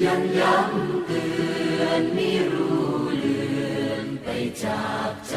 ยัำย้ำเตือนไม่รู้ลืมไปจากใจ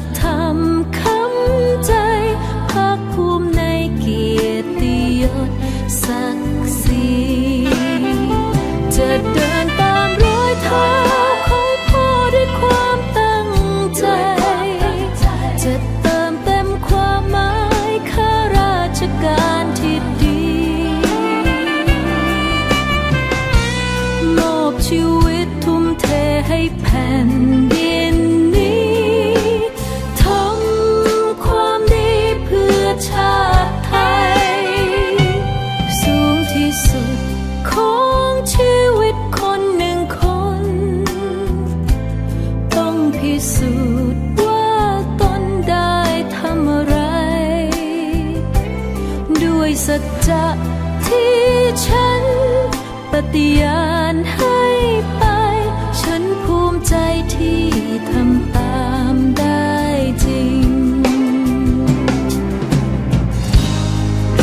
กธรรมคำใจภาคภูมิในเกียรติยศสัก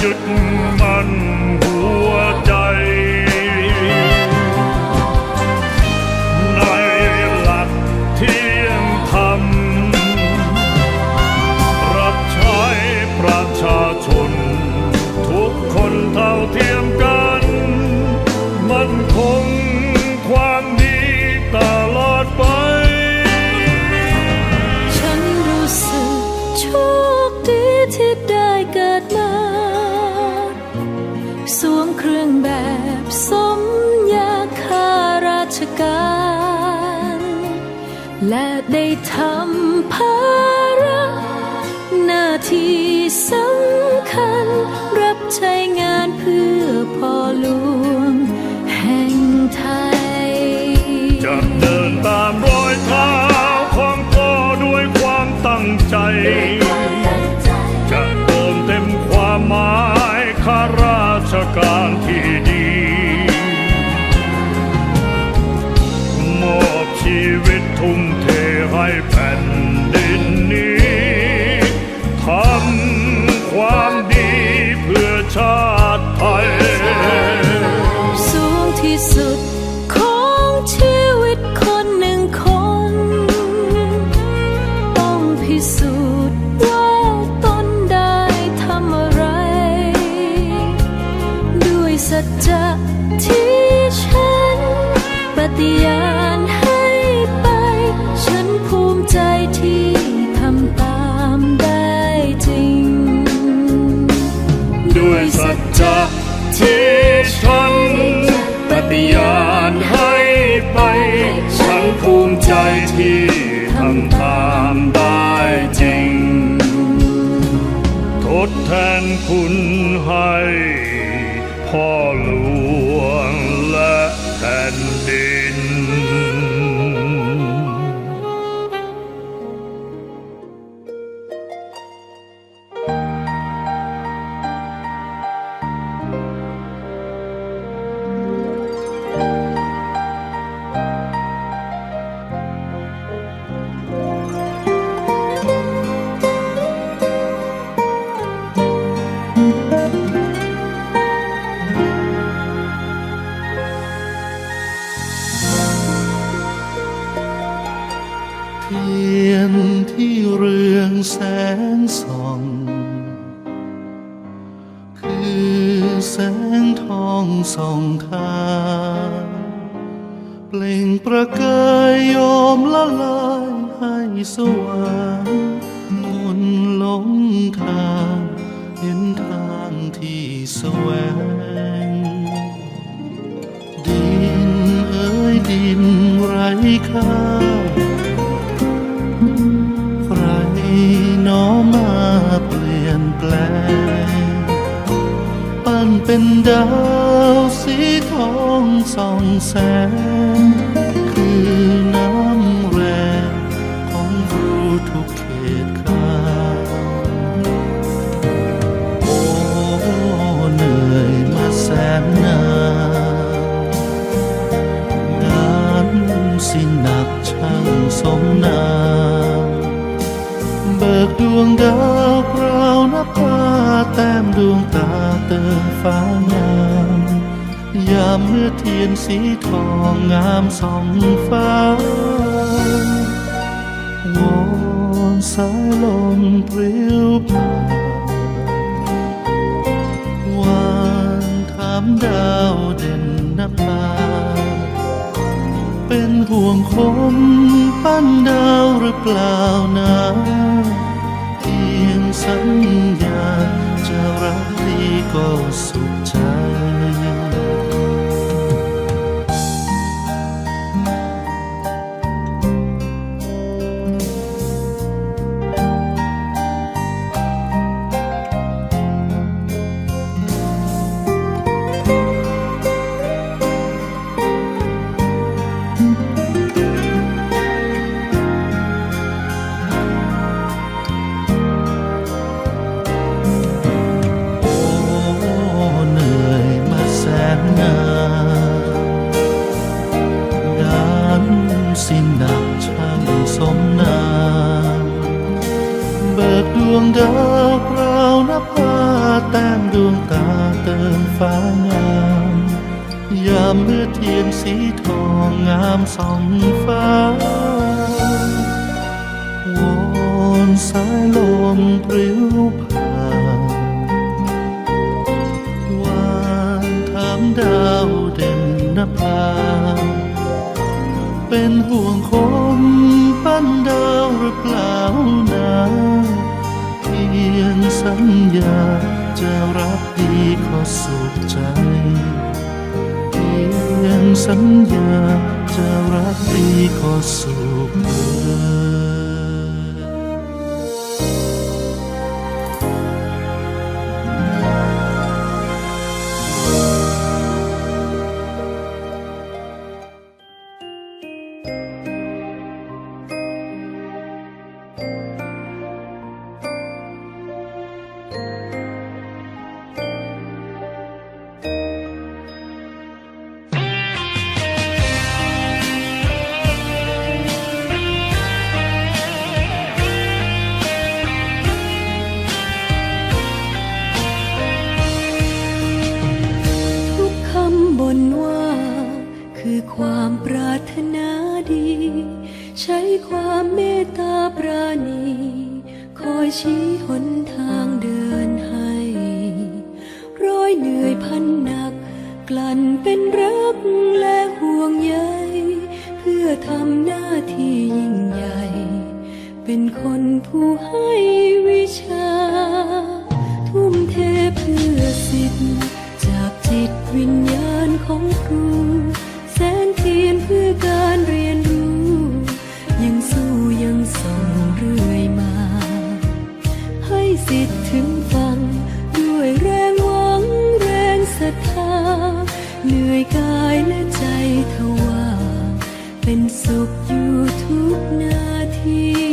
ยึดมั เครื่องแบบสมยาคาราชการ และได้ทำภาระหน้าที่สำคัญ รับใช้งานเพื่อ วิต น อง คือแสงทองส่องทางเปล่งประกายโยมละลายให้สว่างมนหลงทางเห็นทางที่แสวง ดินเอ้ยดินไร้ค่า ปั้นเป็นดาวสีทองส่องแสง คือน้ำแรงของรู้ทุกเขตข้าโอ้เหนื่อยมาแสนนานงานสิหนักช่างสมนาเบิกดวงดาวพราวนับผ้าแต้มดวงตา ติมฟ้างามยามเมื่อเทียนสีทองงามส่องฟ้าวอนสายลมปลิวผ่านวานถามดาวเด่นนับตาเป็นห่วงคนปั้นดาวหรือเปล่านะเพียงสัญญา ดี ช่างสมนามเบิกดวงดาวพราวนับผ้าแต้มดวงตาเติมฟ้างามยามเมื่อเทียนสีทองงามส่องฟ้าวอนสายลมปลิวผ่านวานถามดาวเด่นนภา เป็นห่วงคนปั้นดาวหรือเปล่านะเพียงสัญญาจะรักดีขอสุขใจ เพียงสัญญาจะรักดีขอสุขใจ เหนื่อยพันหนัก กลั่นเป็นรักและห่วงใยเพื่อทำหน้าที่ยิ่งใหญ่ เป็นคนผู้ให้วิชา ทุ่มเทเพื่อสิทธิ์ จากจิตวิญญาณของครู แสงเทียนเพื่อการเรียน เหนื่อยกายและใจทว่า เป็นสุขอยู่ทุกนาที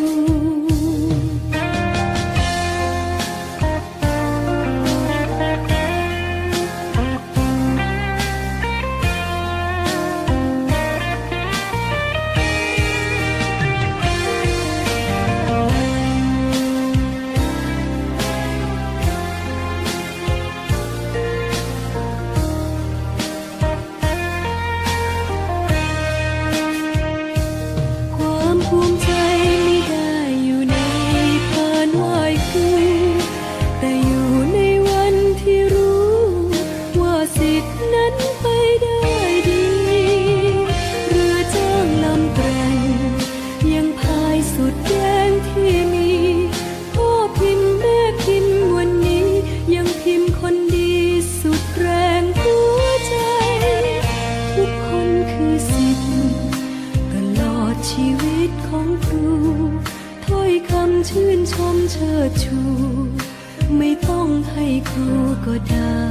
นั้นไปได้ดี เรือจ้างลำแกร่งยังพายสุดแรงที่มีพ่อพิมพ์แม่พิมพ์วันนี้ ยังพิมพ์คนดีสุดแรงหัวใจ ทุกคนคือสิทธิ์ตลอดชีวิตของครูถ้อยคำชื่นชมเชิดชู ไม่ต้องให้ครูก็ได้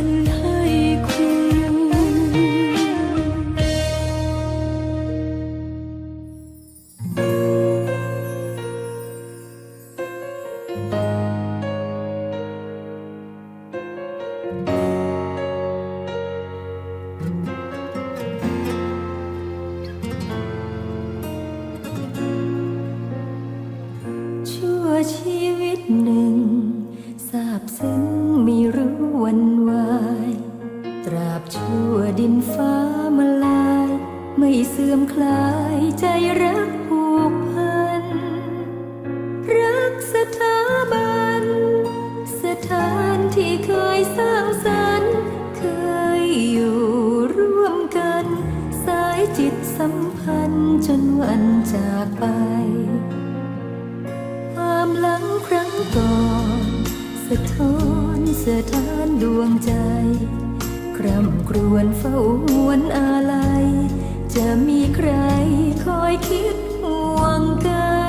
ล ที่เคยสร้างสรรค์เคยอยู่ร่วมกัน สายจิตสัมพันธ์จนวันจากไป ความหลังครั้งก่อน สะท้อนสะท้านดวงใจคร่ำครวญเฝ้าหวนอาลัย จะมีใครคอยคิดห่วงกัน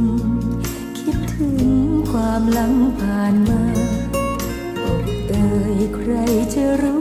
ง คิดถึงความหลังผ่านมาอกเอ่ยใครจะรู้